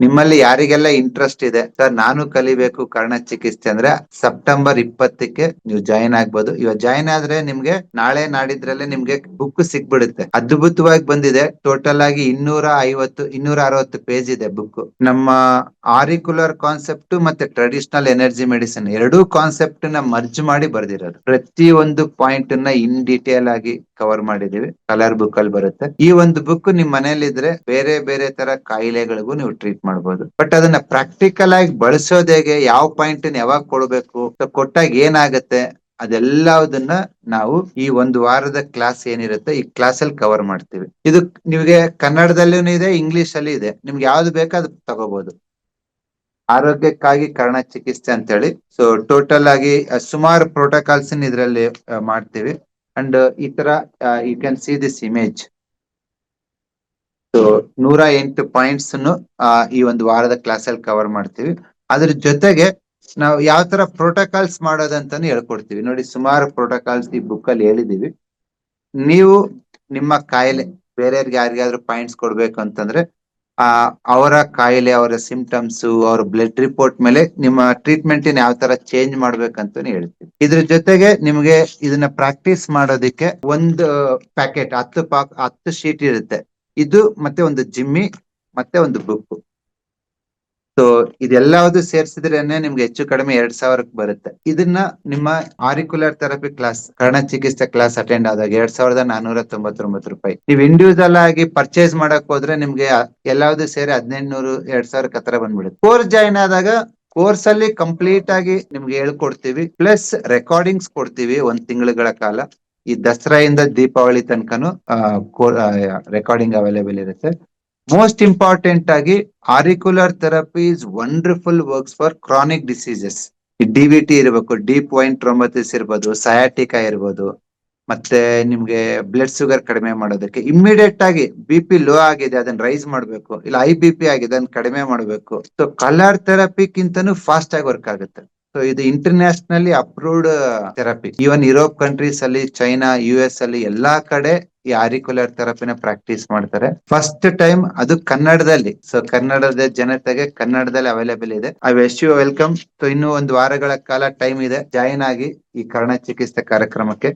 ನಿಮ್ಮಲ್ಲಿ ಯಾರಿಗೆಲ್ಲ ಇಂಟ್ರೆಸ್ಟ್ ಇದೆ? ಸರ್ ನಾನು ಕಲಿಬೇಕು ಕರ್ಣ ಚಿಕಿತ್ಸೆ ಅಂದ್ರೆ ಸೆಪ್ಟೆಂಬರ್ ಇಪ್ಪತ್ತಕ್ಕೆ ನೀವು ಜಾಯಿನ್ ಆಗ್ಬೋದು. ಇವಾಗ ಜಾಯಿನ್ ಆದ್ರೆ ನಿಮ್ಗೆ ನಾಳೆ ನಾಡಿದ್ರಲ್ಲೇ ನಿಮ್ಗೆ ಬುಕ್ ಸಿಕ್ಬಿಡುತ್ತೆ ಅದ್ಭುತವಾಗಿ ಬಂದಿದೆ. ಟೋಟಲ್ ಆಗಿ ಇನ್ನೂರ ಐವತ್ತು ಇನ್ನೂರ ಅರವತ್ತು ಪೇಜ್ ಇದೆ ಬುಕ್ ನಮ್ಮ ಆರಿಕ್ಯುಲರ್ ಕಾನ್ಸೆಪ್ಟ್ ಮತ್ತೆ ಟ್ರೆಡಿಷನಲ್ ಎನರ್ಜಿ ಮೆಡಿಸಿನ್ ಎರಡೂ ಕಾನ್ಸೆಪ್ಟ್ನ ಮರ್ಜ್ ಮಾಡಿ ಬರ್ದಿರೋದು. ಪ್ರತಿ ಒಂದು ಪಾಯಿಂಟ್ನ ಇನ್ ಡೀಟೇಲ್ ಆಗಿ ಕವರ್ ಮಾಡಿದೀವಿ ಕಲರ್ ಬುಕ್ ಅಲ್ಲಿ ಬರುತ್ತೆ. ಈ ಒಂದು ಬುಕ್ ನಿಮ್ ಮನೇಲಿ ಇದ್ರೆ ಬೇರೆ ಬೇರೆ ತರ ಕಾಯಿಲೆಗಳಿಗೂ ನೀವು ಟ್ರೀಟ್ ಮಾಡಬಹುದು ಬಟ್ ಅದನ್ನ ಪ್ರಾಕ್ಟಿಕಲ್ ಆಗಿ ಬಳಸೋದ್ ಹೇಗೆ, ಯಾವ ಪಾಯಿಂಟ್ ಯಾವಾಗ ಕೊಡ್ಬೇಕು ಕೊಟ್ಟಾಗ ಏನಾಗತ್ತೆ ಅದೆಲ್ಲದನ್ನ ನಾವು ಈ ಒಂದು ವಾರದ ಕ್ಲಾಸ್ ಏನಿರುತ್ತೆ, ಈ ಕ್ಲಾಸ್ ಅಲ್ಲಿ ಕವರ್ ಮಾಡ್ತೀವಿ. ಇದು ನಿಮಗೆ ಕನ್ನಡದಲ್ಲೂ ಇದೆ ಇಂಗ್ಲಿಷ್ ಅಲ್ಲಿ ಇದೆ. ನಿಮ್ಗೆ ಯಾವ್ದು ಬೇಕೋ ಅದು ತಗೋಬಹುದು ಆರೋಗ್ಯಕ್ಕಾಗಿ ಕರ್ಣ ಚಿಕಿತ್ಸೆ ಅಂತ ಹೇಳಿ ಸೊ ಟೋಟಲ್ ಆಗಿ ಸುಮಾರು ಪ್ರೋಟೋಕಾಲ್ಸ್ ಇದ್ರಲ್ಲಿ ಮಾಡ್ತೀವಿ. ಅಂಡ್ ಈ ತರ you can see this image so ನೂರ ಎಂಟು ಪಾಯಿಂಟ್ಸ್ ಈ ಒಂದು ವಾರದ ಕ್ಲಾಸ್ ಅಲ್ಲಿ ಕವರ್ ಮಾಡ್ತೀವಿ. ಅದ್ರ ಜೊತೆಗೆ, ನಾವು ಯಾವ ತರ ಪ್ರೋಟೋಕಾಲ್ಸ್ ಮಾಡೋದಂತಾನು ಹೇಳ್ಕೊಡ್ತೀವಿ. ನೋಡಿ, ಸುಮಾರು ಪ್ರೋಟೋಕಾಲ್ಸ್ ಈ ಬುಕ್ ಅಲ್ಲಿ ಹೇಳಿದೀವಿ ನೀವು ನಿಮ್ಮ ಕಾಯಿಲೆ, ಬೇರೆಯವ್ರಿಗೆ ಯಾರಿಗಾದ್ರೂ ಪಾಯಿಂಟ್ಸ್ ಕೊಡ್ಬೇಕು ಅಂತಂದ್ರೆ ಆ, ಅವರ ಕಾಯಿಲೆ, ಅವರ ಸಿಂಪ್ಟಮ್ಸ್ ಅವರ ಬ್ಲಡ್ ರಿಪೋರ್ಟ್ ಮೇಲೆ ನಿಮ್ಮ ಟ್ರೀಟ್ಮೆಂಟ್ ಯಾವ ತರ ಚೇಂಜ್ ಮಾಡ್ಬೇಕಂತ ಹೇಳ್ತೀವಿ ಇದ್ರ ಜೊತೆಗೆ ನಿಮ್ಗೆ ಇದನ್ನ ಪ್ರಾಕ್ಟೀಸ್ ಮಾಡೋದಿಕ್ಕೆ ಒಂದು ಪ್ಯಾಕೆಟ್ ಹತ್ತು ಪಾಕ್ ಹತ್ತು ಶೀಟ್ ಇರುತ್ತೆ. ಇದು ಮತ್ತೆ ಒಂದು ಜಿಮ್ಮಿ ಮತ್ತೆ ಒಂದು ಬುಕ್ ಸೊ ಇದೆಲ್ಲಾವುದು ಸೇರ್ಸಿದ್ರೇನೆ ನಿಮ್ಗೆ ಹೆಚ್ಚು ಕಡಿಮೆ ಎರಡ್ ಸಾವಿರಕ್ಕೆ ಬರುತ್ತೆ. ಇದನ್ನ ನಿಮ್ಮ ಆರಿಕ್ಯುಲರ್ ಥೆರಪಿ ಕ್ಲಾಸ್ ಕರ್ಣ ಚಿಕಿತ್ಸೆ ಕ್ಲಾಸ್ ಅಟೆಂಡ್ ಆದಾಗ ಎರಡ್ ಸಾವಿರದ ನಾನೂರ ತೊಂಬತ್ತೊಂಬತ್ತು ರೂಪಾಯಿ. ನೀವು ಇಂಡಿವಿಜುವಲ್ ಆಗಿ ಪರ್ಚೇಸ್ ಮಾಡಕ್ ಹೋದ್ರೆ ನಿಮ್ಗೆ ಎಲ್ಲಾವುದು ಸೇರಿ ಹದಿನೆಂಟುನೂರು, ಎರಡ್ ಸಾವಿರಕ್ಕೆ ಹತ್ರ ಬಂದ್ಬಿಡುತ್ತೆ. ಕೋರ್ಸ್ ಜಾಯಿನ್ ಆದಾಗ ಕೋರ್ಸ್ ಅಲ್ಲಿ ಕಂಪ್ಲೀಟ್ ಆಗಿ ನಿಮ್ಗೆ ಹೇಳ್ಕೊಡ್ತೀವಿ. ಪ್ಲಸ್ ರೆಕಾರ್ಡಿಂಗ್ಸ್ ಕೊಡ್ತೀವಿ ಒಂದ್ ತಿಂಗಳುಗಳ ಕಾಲ. ಈ ದಸರಾ ಇಂದ ದೀಪಾವಳಿ ತನಕನು ರೆಕಾರ್ಡಿಂಗ್ ಅವೈಲೇಬಲ್ ಇರುತ್ತೆ. ಮೋಸ್ಟ್ ಇಂಪಾರ್ಟೆಂಟ್ ಆಗಿ auricular therapy is wonderful works for chronic diseases D V T ಇರಬೇಕು ಡೀಪ್ ವೈನ್ ಟ್ರೋಮತಿಸ್ ಇರ್ಬೋದು ಸಯಾಟಿಕಾ ಇರ್ಬೋದು, ಮತ್ತೆ ನಿಮ್ಗೆ ಬ್ಲಡ್ ಶುಗರ್ ಕಡಿಮೆ ಮಾಡೋದಕ್ಕೆ ಇಮ್ಮಿಡಿಯೇಟ್ ಆಗಿ ಬಿ ಪಿ ಲೋ ಆಗಿದೆ, ಅದನ್ನ ರೈಸ್ ಮಾಡಬೇಕು. ಇಲ್ಲ ಐ ಬಿ ಪಿ ಆಗಿದೆ, ಅದನ್ನ ಕಡಿಮೆ ಮಾಡಬೇಕು. ಸೊ ಕಲರ್ ಥೆರಪಿಕ್ಕಿಂತನೂ ಫಾಸ್ಟ್ ಆಗಿ ವರ್ಕ್ ಆಗುತ್ತೆ. ಸೊ ಇದು internationally approved therapy even Europe countries ಅಲ್ಲಿ ಚೈನಾ ಯು ಎಸ್ ಅಲ್ಲಿ ಎಲ್ಲಾ ಕಡೆ ಈ ಆರಿಕ್ಯುಲರ್ ಥೆರಪಿನ ಪ್ರಾಕ್ಟೀಸ್ ಮಾಡ್ತಾರೆ. ಫಸ್ಟ್ ಟೈಮ್ ಅದು ಕನ್ನಡದಲ್ಲಿ. ಸೊ ಕನ್ನಡದ ಜನತೆಗೆ ಕನ್ನಡದಲ್ಲಿ ಅವೈಲೇಬಲ್ ಇದೆ. I west you welcome so ಇನ್ನೂ ಒಂದು ವಾರಗಳ ಕಾಲ ಟೈಮ್ ಇದೆ. ಜಾಯಿನ್ ಆಗಿ ಈ ಕರ್ಣ ಚಿಕಿತ್ಸೆ ಕಾರ್ಯಕ್ರಮಕ್ಕೆ.